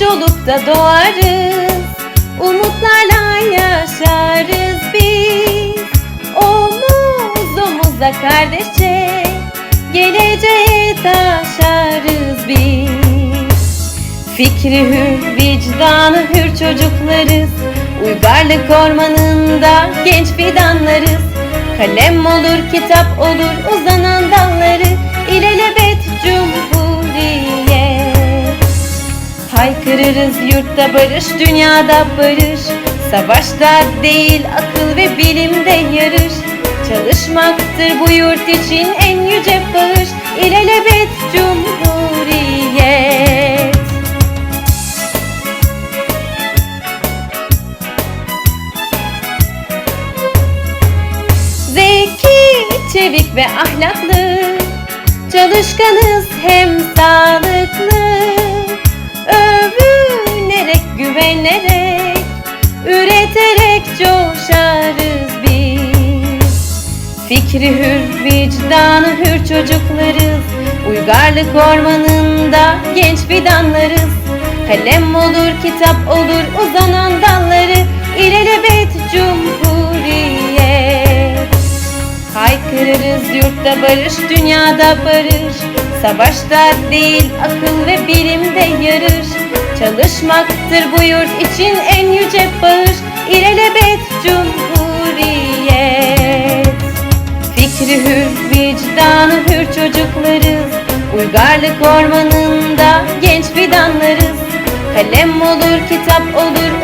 yurtta doğarız. Umutlarla yaşarız biz. Omuz omuza kardeşçe Geleceğe taşarız biz. Fikri hür, vicdanı hür çocuklarız. Uygarlık ormanında genç fidanlarız. Kalem olur, kitap olur, uzanan Haykırırız yurtta barış, dünyada barış. Savaşta değil akıl ve bilimde yarış. Çalışmaktır bu yurt için en yüce bağış. İlelebet cumhuriyet. Zeki, çevik ve ahlaklı. Çalışkanız hem sağlıklı Üreterek coşarız biz. Fikri hür, vicdanı hür çocuklarız. Uygarlık ormanında genç fidanlarız. Kalem olur, kitap olur, uzanan dalları İlelebet cumhuriyet Haykırırız yurtta barış, dünyada barış. Savaşta değil akıl ve bilimde yarış. Çalışmaktır bu yurt için en yüce bağış cumhuriyet. Fikri hür, vicdanı hür çocuklarız. Uygarlık ormanında genç fidanlarız. Kalem olur, kitap olur,